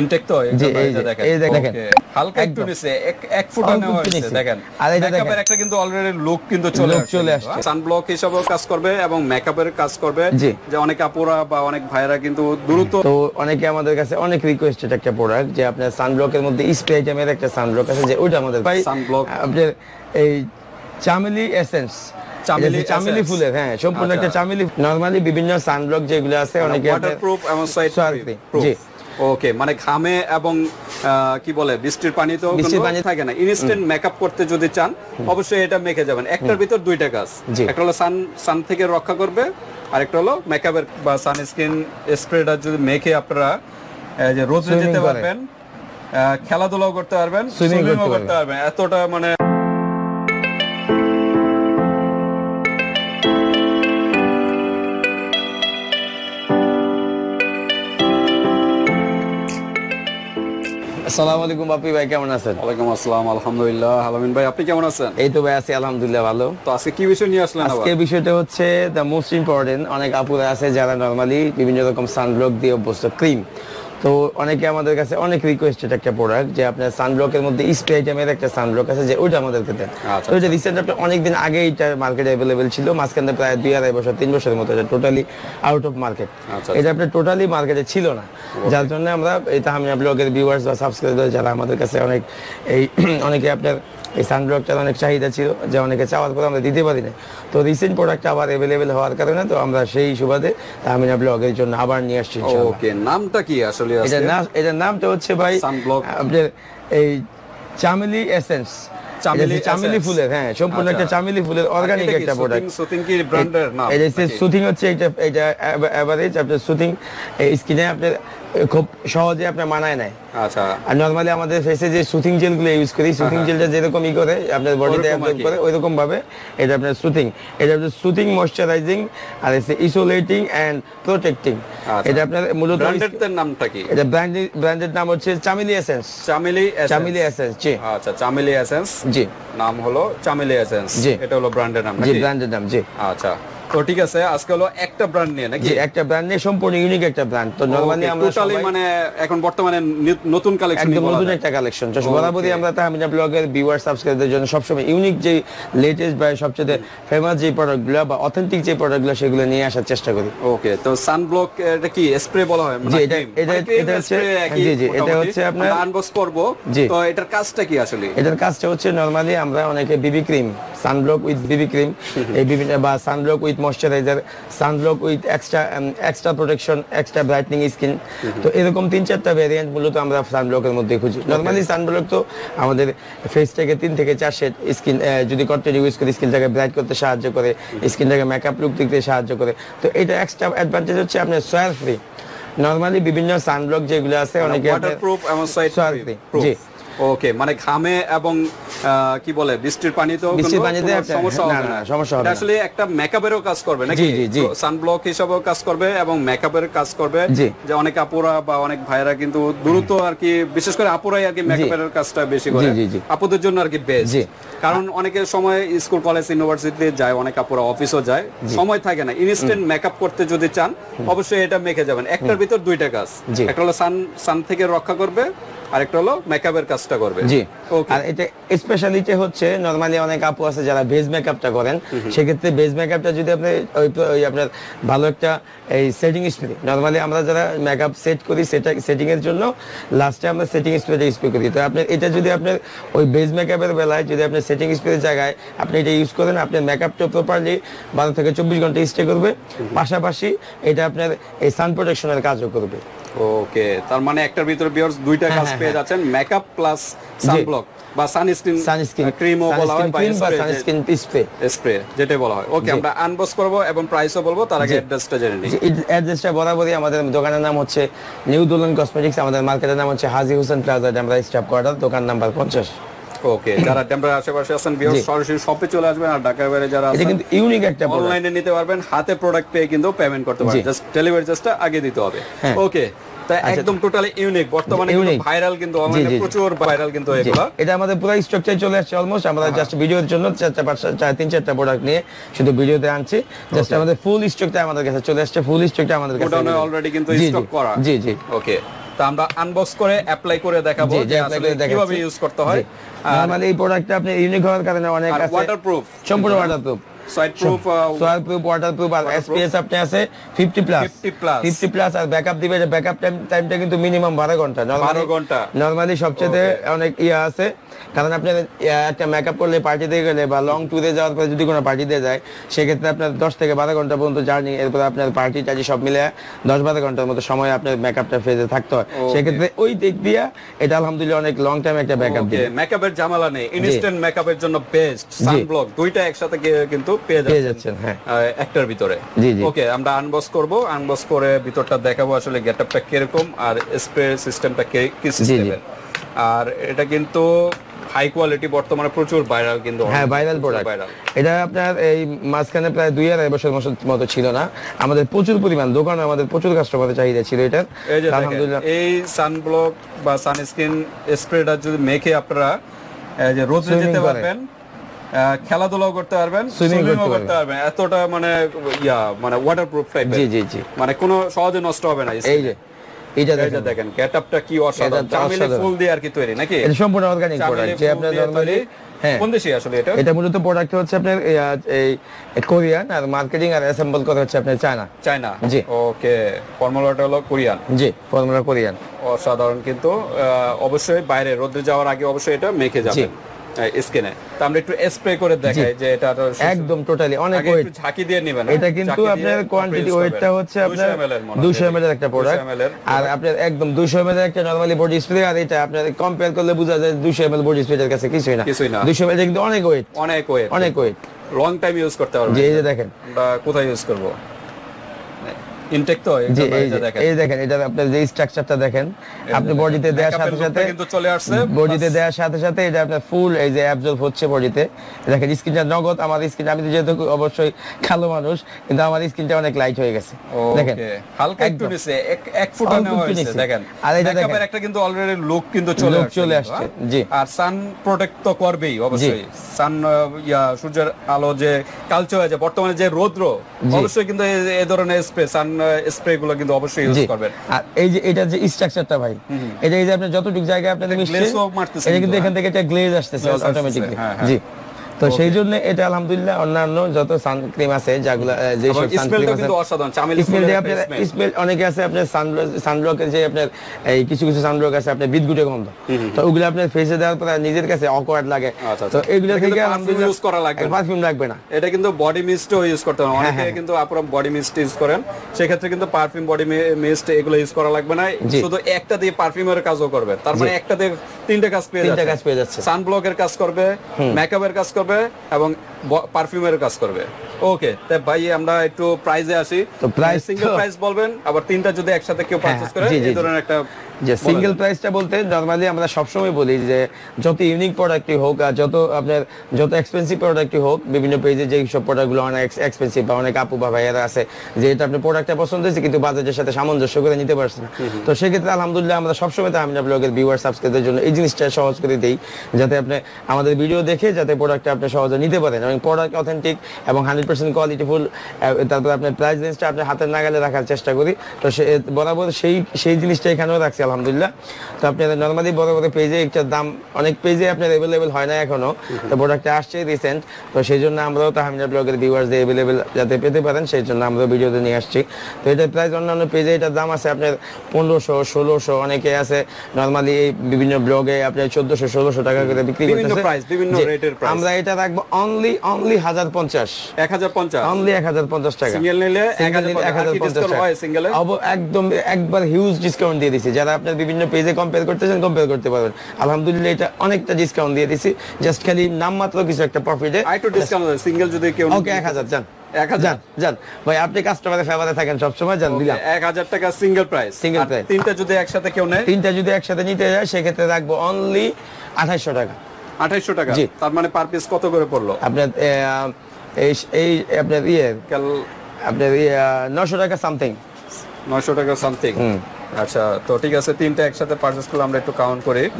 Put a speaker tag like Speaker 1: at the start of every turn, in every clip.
Speaker 1: Intact তো
Speaker 2: এই
Speaker 1: দেখেন
Speaker 2: এই দেখেন।
Speaker 1: হালকা একটু নিচে এক ফুট নেওয়া হয়েছে দেখেন
Speaker 2: আর এটা দেখেন।
Speaker 1: মেকআপের একটা কিন্তু অলরেডি লুক কিন্তু চলে
Speaker 2: চলে আসছে।
Speaker 1: সানব্লক হিসাবেও কাজ করবে এবং মেকআপের কাজ করবে যে অনেক আপুরা বা অনেক ভাইরা কিন্তু দ্রুত
Speaker 2: তো অনেকে আমাদের কাছে অনেক একটা প্রোডাক্ট যে আপনার সানব্লকের মধ্যে স্প্রে আইটেমের একটা সানব্লক আছে যে ওইটা আমাদের
Speaker 1: Sunblock।
Speaker 2: আপনার এই চামেলি এসেন্স
Speaker 1: চামেলি
Speaker 2: চামেলি ফুলের হ্যাঁ সম্পূর্ণ
Speaker 1: আচ্ছা।
Speaker 2: একটা চামেলি নরমালি বিভিন্ন সানব্লক যেগুলো আছে অনেকে
Speaker 1: ওয়াটারপ্রুফ এবং
Speaker 2: জি।
Speaker 1: ওকে মানে ঘামে এবং কি বলে বৃষ্টির
Speaker 2: পানি-
Speaker 1: থাকে না। ইনস্ট্যান্ট মেকআপ করতে যদি চান অবশ্যই এটা মেখে যাবেন। একটার ভিতর দুইটা কাজ একটা হলো সান সান থেকে রক্ষা করবে আর একটা হলো মেকআপের বা সানস্ক্রিন স্প্রেটা যদি মেখে আপনারা যে রোদে যেতে পারবেন খেলাধুলাও করতে পারবেন সুইমিংও
Speaker 2: করতে
Speaker 1: পারবেন। এতটা মানে
Speaker 2: আসসালামু আলাইকুম বাপি ভাই কেমন আছেন?
Speaker 1: ওয়ালাইকুম আসসালাম আলহামদুলিল্লাহ। আলামিন ভাই আপনি কেমন আছেন?
Speaker 2: এই তো ভাই আছি আলহামদুলিল্লাহ ভালো।
Speaker 1: তো আজকে কি বিষয় নিয়ে আসলেন আবার?
Speaker 2: আজকে বিষয়টা হচ্ছে দ্য মোস্ট ইম্পর্টেন্ট অনেক আপুরা আছে যারা নর্মালি বিভিন্ন রকম সানব্লক দিয়ে অভ্যস্ত ক্রিম তো অনেকে আমাদের কাছে অনেক রিকোয়েস্টেড একটা প্রোডাক্ট যে আপনার সানব্লকের মধ্যে স্প্রে আইটেমের একটা সানব্লক আছে যে ওইটা আমাদেরকে দেন।
Speaker 1: আচ্ছা,
Speaker 2: তো এটা রিসেন্ট আপনার অনেকদিন আগে এটা মার্কেটে অ্যাভেলেবেল ছিল মাঝখানে প্রায় দুই আড়াই বছর তিন বছরের মতো এটা টোটালি আউট অফ মার্কেট এটা আপনার টোটালি মার্কেটে ছিল না। যার জন্য আমরা এই তাহমিনা ব্লগের ভিউয়ার্স বা সাবস্ক্রাইবার যারা আমাদের কাছে অনেক এই অনেকে আপনার এই সানব্লকটার অনেক চাহিদা ছিল যে অনেকে চাওয়ার পর আমরা দিতে পারি না তো রিসেন্ট প্রোডাক্ট আবার অ্যাভেলেবেল হওয়ার কারণে তো আমরা সেই সুবাদে তাহমিনা ব্লগের জন্য আবার নিয়ে আসছি
Speaker 1: ওকে নামটা কি আসলে
Speaker 2: এটা
Speaker 1: আজকে?
Speaker 2: নাম এটার নামটা হচ্ছে ভাই। আপনার এই চামেলি এসেন্স
Speaker 1: চামেলি
Speaker 2: ফুলের হ্যাঁ সম্পূর্ণ
Speaker 1: আচ্ছা।
Speaker 2: একটা চামেলি ফুলের অর্গানিক একটা প্রোডাক্ট
Speaker 1: সুতিং- সুতিং কি ব্র্যান্ডের নাম
Speaker 2: এটা? সুথিং হচ্ছে এটা এটা এভারেজ আপনার সুথিং স্কিনে আপনার খুব সহজে আপনার মানায় নেয়।
Speaker 1: আচ্ছা।
Speaker 2: আর নর্মালি আমাদের ফেসে যে সুথিং জেলগুলো ইউজ করি সুথিং জেলটা যেরকম ই করে আপনার বডিতে অ্যাবজর্ব করে ওই রকম ভাবে এটা আপনার সুথিং এটা আপনার সুথিং ময়শ্চারাইজিং আর এসে ইসোলেটিং এন্ড প্রোটেক্টিং। এটা আপনার মূলত
Speaker 1: ব্র্যান্ডের নামটা কি?
Speaker 2: এটা ব্র্যান্ডেড ব্র্যান্ডের নাম হচ্ছে চামেলি এসেন্স
Speaker 1: চামেলি।
Speaker 2: চামেলি এসেন্স জি।
Speaker 1: আচ্ছা চামেলি এসেন্স
Speaker 2: জি।
Speaker 1: নাম হলো চামেলি এসেন্স
Speaker 2: জি।
Speaker 1: এটা হলো ব্র্যান্ডের নাম
Speaker 2: জি ব্র্যান্ডের নাম জি।
Speaker 1: আচ্ছা। তো ঠিক আছে আজকে হলো একটা ব্র্যান্ড নিয়ে নাকি?
Speaker 2: একটা ব্র্যান্ড নিয়ে সম্পূর্ণ ইউনিক একটা ব্র্যান্ড তো নরমালি আমরা
Speaker 1: টোটালি মানে এখন বর্তমানে নতুন কালেকশন
Speaker 2: একদম নতুন একটা কালেকশন বরাবরই আমরা তাহমিনা ব্লগের ভিউয়ার সাবস্ক্রাইবারদের জন্য সবসময় ইউনিক যে লেটেস্ট বা সবচেয়ে ফেমাস যে প্রোডাক্টগুলো বা অথেন্টিক যে প্রোডাক্টগুলো সেগুলো নিয়ে আসার চেষ্টা করি।
Speaker 1: ওকে তো সানব্লক এটা কি স্প্রে বলা হয়?
Speaker 2: এটা- এটা- এটা হচ্ছে- জি, জি, এটা হচ্ছে আপনার-
Speaker 1: আনবক্স করব। তো এটার কাজটা কি আসলে?
Speaker 2: এটার কাজটা হচ্ছে নরমালি আমরা অনেকে BB cream sunblock with BB cream এই বিভিন্ন বা sunblock with moisturizer sunblock with extra extra protection extra brightening skin. তো এরকম তিন চারটা ভ্যারিয়েন্ট মূলত আমরা সানব্লকের মধ্যে খুঁজি। নরমালি সানব্লক তো আমাদের ফেস থেকে তিন থেকে চার শেড স্কিন যদি কন্টিনিউ ইউজ করে স্কিনটাকে ব্রাইট করতে সাহায্য করে স্কিনটাকে মেকআপ লুক দিতে সাহায্য করে। তো এটা এক্সট্রা অ্যাডভান্টেজ হচ্ছে আপনার সোয়ার ফ্রি নর্মালি বিভিন্ন সানব্লক যেগুলো আছে অনেকে
Speaker 1: ওয়াটারপ্রুফ এবং সোয়েট
Speaker 2: Soil-free, জি।
Speaker 1: ওকে মানে ঘামে এবং কি বলে বৃষ্টির
Speaker 2: বৃষ্টির পানিতে
Speaker 1: সমস্যা হবে
Speaker 2: না, সমস্যা হবে
Speaker 1: আসলে একটা মেকআপেরও কাজ করবে নাকি?
Speaker 2: জি, জি।
Speaker 1: সানব্লক হিসাবেও কাজ করবে এবং মেকআপের কাজ করবে। যে অনেক আপুরা বা অনেক ভাইরা কিন্তু দ্রুত আর কি বিশেষ করে আপুরাই আর কি মেকআপের কাজটা বেশি করে। আপুদের জন্য আর কি বেস্ট। কারণ অনেকের সময় স্কুল কলেজ ইউনিভার্সিটিতে যায় অনেক আপুরা অফিসও যায়। সময় থাকে না। ইনস্ট্যান্ট মেকআপ করতে যদি চান অবশ্যই এটা মেখে যাবেন। একটার ভিতর দুইটা কাজ। একটা হলো সান সান থেকে রক্ষা করবে আর একটা হলো মেকআপের কাজটা করবে।
Speaker 2: জি। আর এটা স্পেশালিটি হচ্ছে নরমালি অনেক আপু আছে যারা বেজ মেকআপটা করেন। সেক্ষেত্রে বেজ মেকআপটা যদি আপনি ওই আপনার ভালো একটা এই সেটিং স্প্রে নরমালি আমরা যারা মেকআপ সেট করি সেটা সেটিং এর জন্য লাস্টে আমরা সেটিং স্প্রেটা স্প্রে করি। তো আপনি এটা যদি আপনার ওই বেজ মেকআপের বেলায় যদি আপনি সেটিং স্প্রের জায়গায় আপনি এটা ইউজ করেন আপনার মেকআপটা প্রপারলি বারো থেকে চব্বিশ ঘণ্টা স্টে করবে। পাশাপাশি এটা আপনার এই সান প্রোটেকশনের কাজও করবে।
Speaker 1: ওকে তার মানে একটার ভিতরে বিয়ার্স দুইটা কাজ
Speaker 2: হ্যাঁ,
Speaker 1: পেয়ে যাচ্ছেন মেকআপ প্লাস সানব্লক বা সানস্ক্রিন
Speaker 2: সানস্ক্রিন
Speaker 1: ক্রিমও বলা হয় বা
Speaker 2: সানস্ক্রিন স্প্রে
Speaker 1: স্প্রে যেটাই বলা হয়। ওকে আমরা আনবক্স করব এবং প্রাইসও বলব তার আগে অ্যাড্রেসটা জেনে নিই।
Speaker 2: অ্যাড্রেসটা বরাবরই আমাদের দোকানের নাম হচ্ছে নিউ দুলন কসমেটিক্স আমাদের মার্কেটের নাম হচ্ছে Haji Hossain plaza Demra staff quarter দোকান নাম্বার পঞ্চাশ।
Speaker 1: ওকে যারা টেম্পার আশেপাশে আছেন সরাসরি শপে চলে আসবেন আর ঢাকার বাইরে যারা আছেন
Speaker 2: কিন্তু ইউনিক একটা
Speaker 1: অনলাইনে নিতে পারবেন হাতে প্রোডাক্ট পেয়ে কিন্তু পেমেন্ট করতে পারবেন। জাস্ট ডেলিভারি চার্জটা আগে দিতে হবে।
Speaker 2: হ্যাঁ।
Speaker 1: ওকে
Speaker 2: আচ্ছা।
Speaker 1: একদম টোটালি ইউনিক বর্তমানে কিন্তু ভাইরাল কিন্তু অনলাইনে। প্রচুর ভাইরাল কিন্তু এগুলা।
Speaker 2: এটা আমাদের পুরো স্ট্রাকচার চলে আসছে অলমোস্ট আমরা জাস্ট ভিডিওর জন্য চারটা পাঁচটা চার তিন চারটা প্রোডাক্ট নিয়ে শুধু ভিডিওতে আনছি। জাস্ট আমাদের ফুল স্টকটা আমাদের কাছে চলে আসছে। ফুল স্টকটা আমাদের কাছে
Speaker 1: অলরেডি কিন্তু স্টক করা।
Speaker 2: জি জি।
Speaker 1: ওকে তো আমরা আনবক্স করে অ্যাপ্লাই করে দেখাবো যে কীভাবে ইউজ করতে হয়।
Speaker 2: নরমালি এই প্রোডাক্টটা আপনি ইউনিক হওয়ার কারণে অনেক আছে।
Speaker 1: ওয়াটারপ্রুফ
Speaker 2: সম্পূর্ণ ওয়াটারপ্রুফ
Speaker 1: প্রুফ
Speaker 2: সোয়ার প্রুফ আর এসপিএস আপনি আছে 50 প্লাস
Speaker 1: 50 plus।
Speaker 2: 50 প্লাস আর ব্যাকআপ দিবে যে ব্যাকআপ টাইম টাইমটা কিন্তু মিনিমাম 12 ঘণ্টা।
Speaker 1: 12 ঘণ্টা।
Speaker 2: নরমালি সবচেয়ে অনেক ইয়া আছে। কারণ আপনি একটা মেকআপ করলে পার্টিতে গেলে বা লং ট্যুরে যাওয়ার পরে যদি কোনো পার্টিতে যায় সেক্ষেত্রে আপনার 10 থেকে 12 ঘণ্টা পর্যন্ত জার্নি এরপর আপনার পার্টি টার্টি সব মিলে 10 12 ঘণ্টার মতো সময় আপনার মেকআপটা ফেজে থাকতে হয়। সেক্ষেত্রে ওই দিক দিয়ে এটা আলহামদুলিল্লাহ অনেক লং টাইম একটা
Speaker 1: ওকে
Speaker 2: দিবে।
Speaker 1: মেকআপের নেই। ইনস্ট্যান্ট মেকআপের জন্য বেস্ট সানব্লক দুইটা একসাথে কিন্তু পেয়ে
Speaker 2: যাচ্ছেন। হ্যাঁ।
Speaker 1: একটার ভিতরে।
Speaker 2: জি, জি।
Speaker 1: ওকে আমরা আনবক্স করব। আনবক্স করে ভিতরটা দেখাবো আসলে গেটআপটা কীরকম আর স্প্রে সিস্টেমটা কি সিস্টেমের আর এটা কিন্তু হাই কোয়ালিটি বর্তমানে প্রচুর ভাইরাল কিন্তু
Speaker 2: হ্যাঁ ভাইরাল প্রোডাক্ট এটা আপনার এই মাঝখানে প্রায় দুই আড়াই বছর মতো ছিল না। আমাদের প্রচুর পরিমাণ দোকানে আমাদের প্রচুর কাস্টমারের চাহিদা ছিল এটার।
Speaker 1: এই
Speaker 2: আলহামদুলিল্লাহ।
Speaker 1: সানব্লক বা সানস্ক্রিন স্প্রেটা যদি মেখে আপনারা যে রোদে যেতে পারবেন খেলাধুলাও করতে পারবেন সুইমিংও
Speaker 2: করতে
Speaker 1: পারবেন। এতটা মানে ইয়া মানে ওয়াটারপ্রুফ টাইপের
Speaker 2: জি জি জি।
Speaker 1: মানে কোনো সহজে নষ্ট হবে না
Speaker 2: এই যে এটা দেখেন।
Speaker 1: দেখেন গেটআপটা কি অসাধারণ। চামেলি ফুল দিয়ে আর কি তৈরি নাকি?
Speaker 2: এটা সম্পূর্ণ অর্গানিক প্রোডাক্ট যে নরমালি হ্যাঁ।
Speaker 1: কোন দেশে আসলে এটা?
Speaker 2: এটা মূলত প্রোডাক্ট হচ্ছে আপনার এই, কোরিয়ান আর মার্কেটিং আর অ্যাসেম্বল করা হচ্ছে আপনার চায়না।
Speaker 1: চায়না?
Speaker 2: জি।
Speaker 1: ওকে ফর্মুলাটা হলো কোরিয়ান।
Speaker 2: জি ফর্মুলা কোরিয়ান।
Speaker 1: অসাধারণ কিন্তু অবশ্যই বাইরে রোদে যাওয়ার আগে অবশ্যই এটা মেখে যাবেন। স্কিনে তো আমরা একটু স্প্রে করে দেখাই যে এটা
Speaker 2: একদম টোটালি অনেক ওয়েট
Speaker 1: ঝাঁকি দিয়ে নেবেন
Speaker 2: এটা কিন্তু আপনার কোয়ান্টিটি ওয়েটটা হচ্ছে আপনার 200 ml একটা প্রোডাক্ট আর আপনার একদম 200 ml একটা নরমালি বডি স্প্রে আর এটা আপনার কম্পেয়ার করলে বোঝা যায় 200 ml বডি স্প্রের কাছে কিছুই না।
Speaker 1: কিছুই না।
Speaker 2: 200 ml কিন্তু অনেক ওয়েট
Speaker 1: অনেক ওয়েট
Speaker 2: অনেক ওয়েট
Speaker 1: লং টাইম ইউজ করতে পারবেন
Speaker 2: এই যে দেখেন।
Speaker 1: আমরা কোথায় ইউজ করব? ইনটেক তো
Speaker 2: এই
Speaker 1: দেখেন।
Speaker 2: এটা আপনার যে স্ট্রাকচারটা দেখেন আপনি বডিতে দেওয়ার সাথে সাথে
Speaker 1: কিন্তু চলে আসছে
Speaker 2: বডিতে দেওয়ার সাথে সাথে এটা আপনার ফুল এই যে অ্যাবজর্ব হচ্ছে বডিতে। দেখেন স্কিনটা নগদ আমার স্কিন আমি যেহেতু অবশ্যই কালো মানুষ কিন্তু আমার স্কিনটা অনেক লাইট হয়ে গেছে। দেখেন
Speaker 1: হালকা একটু নিচে এক ফুটা নেওয়া হয়েছে দেখেন।
Speaker 2: আর এটা দেখেন।
Speaker 1: একটা কিন্তু অলরেডি লুক কিন্তু চলে আসছে
Speaker 2: চলে আসছে,
Speaker 1: হ্যাঁ?
Speaker 2: জি।
Speaker 1: আর সান প্রোটেক্ট তো করবেই অবশ্যই। সান ইয়া সূর্যের আলো যে কালচে হয়ে যায় বর্তমানে যে রৌদ্র অবশ্যই কিন্তু এই- ধরনের স্প্রে সান স্প্রে গুলো কিন্তু অবশ্যই ইউজ করবেন।
Speaker 2: আর এই যে এটা যে স্ট্রাকচারটা ভাই এটা এই যে আপনি যতটুকু জায়গায় আপনাদের মিশছে এটা কিন্তু এখান থেকে একটা গ্লেজ আসতেছে অটোমেটিকলি
Speaker 1: হ্যাঁ, হ্যাঁ।
Speaker 2: জি। তো সেই জন্য এটা আলহামদুলিল্লাহ অন্যান্য যত সানক্রিম আছে যেগুলো যে সব সানক্রিম
Speaker 1: স্মেলটা
Speaker 2: আছে স্মেল দিয়ে আপনার। স্মেল। অনেকে আছে আপনার সানব্লকের যে আপনার এই কিছু কিছু সানব্লক আছে আপনার বিদ্যুতের গন্ধ। তো ওগুলো আপনার ফেসে দেওয়ার পর নিজের কাছে অকওয়ার্ড লাগে।
Speaker 1: আচ্ছা,
Speaker 2: তো
Speaker 1: আচ্ছা।
Speaker 2: এগুলো থেকে আলহামদুলিল্লাহ
Speaker 1: use করা লাগবে
Speaker 2: পারফিউম লাগবে না।
Speaker 1: এটা কিন্তু বডি মিস্টও ইউজ করতে পারেন অনেকে
Speaker 2: হ্যাঁ।
Speaker 1: কিন্তু আপুরা বডি মিস্ট ইউজ করেন। সেক্ষেত্রে কিন্তু পারফিউম বডি মিস্ট এগুলো ইউজ করা লাগবে না। শুধু একটা দিয়ে পারফিউমের কাজও করবে। তার মানে একটা দিয়ে তিনটা কাজ পেয়ে
Speaker 2: তিনটা কাজ পেয়ে যাচ্ছে।
Speaker 1: সানব্লকের কাজ করবে মেকআপের কাজ করবে এবং পারফিউমের কাজ করবে। ওকে তাই ভাই আমরা একটু প্রাইজে আসি।
Speaker 2: তো price
Speaker 1: সিঙ্গেল প্রাইস বলবেন আবার তিনটা যদি একসাথে কেউ
Speaker 2: হ্যাঁ,
Speaker 1: পারচেজ করে
Speaker 2: জি, জি,
Speaker 1: এই ধরনের একটা
Speaker 2: যে সিঙ্গেল প্রাইসটা বলতে নরমালি আমরা সবসময় বলি যে যত ইউনিক প্রোডাক্টই হোক আর যত আপনার যত এক্সপেন্সিভ প্রোডাক্টই হোক বিভিন্ন পেজে যে সব প্রোডাক্টগুলো অনেক এক্সপেন্সিভ বা অনেক আপু বা ভাইয়ারা আছে যে এটা আপনি প্রোডাক্টটা পছন্দ হয়েছে কিন্তু বাজারের সাথে সামঞ্জস্য করে নিতে পারছেন না। তো সেক্ষেত্রে আলহামদুলিল্লাহ আমরা সবসময় তাহমিনা ব্লগের ভিউয়ার সাবস্ক্রাইবের জন্য এই জিনিসটা সহজ করে দেই যাতে আপনি আমাদের ভিডিও দেখে যাতে প্রোডাক্টটা আপনি সহজে নিতে পারেন এবং প্রোডাক্ট অথেন্টিক এবং হান্ড্রেড পার্সেন্ট কোয়ালিটিফুল তারপর আপনার প্রাইস রেঞ্জটা আপনার হাতের নাগালে রাখার চেষ্টা করি। তো সে বরাবর সেই সেই জিনিসটা এখানেও রাখছি আলহামদুলিল্লাহ। তো আপনাদের নর্মালি বড় বড় পেজে একটা দাম অনেক পেজে আপনার অ্যাভেলেবেল হয় না এখনও। তো প্রোডাক্টটা আসছে রিসেন্ট তো সেই জন্য আমরাও তাহমিনা ব্লগের ভিউয়ার্সদের অ্যাভেলেবেল যাতে পেতে পারেন সেই জন্য আমরা ভিডিওতে নিয়ে আসছি। তো এটার প্রাইস অন্যান্য পেজে এটার দাম আছে আপনার পনেরোশো ষোলোশো অনেকে আছে নর্মালি এই বিভিন্ন ব্লগে আপনার চোদ্দশো ষোলোশো টাকা করে বিক্রি করতেছে। আমরা এটা রাখব অনলি অনলি হাজার পঞ্চাশ।
Speaker 1: এক হাজার পঞ্চাশ।
Speaker 2: অনলি এক হাজার পঞ্চাশ টাকা।
Speaker 1: Single নিলে 1050 আর কি
Speaker 2: 1050
Speaker 1: discount
Speaker 2: টাকা।
Speaker 1: হয় single
Speaker 2: একদম একবার হিউজ ডিসকাউন্ট দিয়ে দিছি। যারা আপনার বিভিন্ন পেজে কম্পেয়ার করতেছেন কম্পেয়ার করতে পারবেন। আলহামদুলিল্লাহ এটা অনেকটা ডিসকাউন্ট দিয়ে দিছি। জাস্ট খালি নামমাত্র কিছু একটা প্রফিটে
Speaker 1: আর ডিসকাউন্ট সিঙ্গেল যদি কেউ
Speaker 2: ওকে এক হাজার যান।
Speaker 1: এক হাজার?
Speaker 2: যান যান। ভাই আপনি কাস্টমারের ফেভারে থাকেন সবসময় যান দিলাম।
Speaker 1: এক হাজার টাকা সিঙ্গেল প্রাইস
Speaker 2: Single price।
Speaker 1: তিনটা যদি একসাথে কেউ নেয়?
Speaker 2: তিনটা যদি একসাথে নিতে যায় সেক্ষেত্রে রাখব অনলি আঠাইশশো টাকা।
Speaker 1: আঠাইশশো টাকা?
Speaker 2: জি।
Speaker 1: তার মানে পার পিস কত করে পড়ল?
Speaker 2: আপনার এই এই আপনার ইয়ে
Speaker 1: কাল
Speaker 2: আপনার নশো টাকা সামথিং
Speaker 1: নয়শো টাকা সামথিং আচ্ছা তো ঠিক আছে তিনটা একসাথে পারচেস করলে আমরা একটু কাউন্ট করি।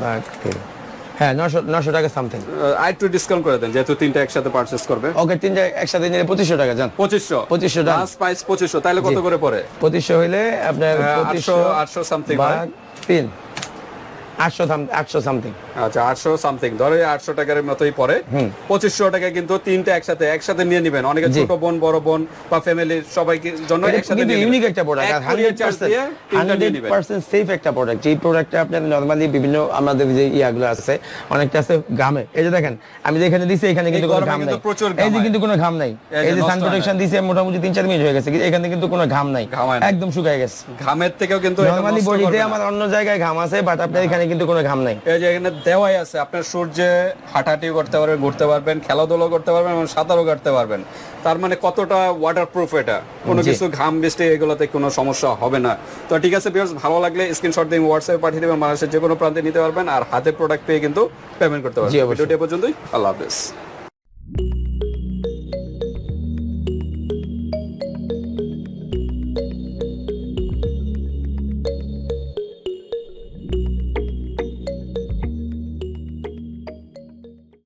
Speaker 2: হ্যাঁ নশো নশো টাকা সামথিং
Speaker 1: আর একটু ডিসকাউন্ট করে দেন যেহেতু তিনটা একসাথে পারচেস করবে।
Speaker 2: ওকে তিনটা একসাথে নিলে পঁচিশশো টাকা যান
Speaker 1: পঁচিশশো।
Speaker 2: 2500 টাকা।
Speaker 1: প্রাইস পঁচিশশো তাহলে কত করে পড়ে?
Speaker 2: পঁচিশশো হইলে আপনার পঁচিশশো
Speaker 1: আটশো- আটশো হয়।
Speaker 2: তিন। আটশো আটশো সামথিং
Speaker 1: আচ্ছা আটশো সামথিং ধরো আটশো টাকার মতোই পরে পঁচিশশো টাকা কিন্তু তিনটা একসাথে একসাথে নিয়ে নিবেন। অনেকে ছোট বোন বড় বোন বা ফ্যামিলির সবাইকে জন্য একসাথে
Speaker 2: ইউনিক একটা প্রোডাক্ট
Speaker 1: এক
Speaker 2: আর
Speaker 1: courier
Speaker 2: হান্ড্রেড
Speaker 1: charge দিয়ে তিনটা নিয়ে নিবেন।
Speaker 2: পার্সেন্ট সেফ একটা প্রোডাক্ট এই প্রোডাক্টটা আপনার নর্মালি বিভিন্ন আমাদের যে ইয়াগুলো আছে অনেকটা আছে ঘামে। এই যে দেখেন আমি যে এখানে দিছি এখানে কিন্তু কোনো ঘাম নাই। এই যে কিন্তু কোনো ঘাম নাই।
Speaker 1: এই যে
Speaker 2: এই যে সান প্রোটেকশন দিছি মোটামুটি তিন চার মিনিট হয়ে গেছে এখানে কিন্তু কোনো ঘাম নাই। একদম শুকায় গেছে।
Speaker 1: ঘামের থেকেও কিন্তু
Speaker 2: নর্মালি বডিতে আমার অন্য জায়গায় ঘাম আছে বাট আপনার এখানে কিন্তু কোনো ঘাম নাই।
Speaker 1: এই যে এখানে দেওয়াই আছে আপনার সূর্যে হাঁটাহাঁটি করতে পারবেন ঘুরতে পারবেন খেলাধুলা করতে পারবেন এবং সাঁতারও কাটতে পারবেন। তার মানে কতটা ওয়াটার প্রুফ এটা? কোনো কিছু ঘাম বৃষ্টি এগুলোতে কোনো সমস্যা হবে না। তো ঠিক আছে বিয়ার্স ভালো লাগলে স্ক্রিনশট দিয়ে হোয়াটসঅ্যাপে পাঠিয়ে দেবেন মানুষের যে কোনো প্রান্তে নিতে পারবেন আর হাতে প্রোডাক্ট পেয়ে কিন্তু পেমেন্ট করতে পারবেন। ভিডিওটি পর্যন্তই আল্লাহ হাফেজ।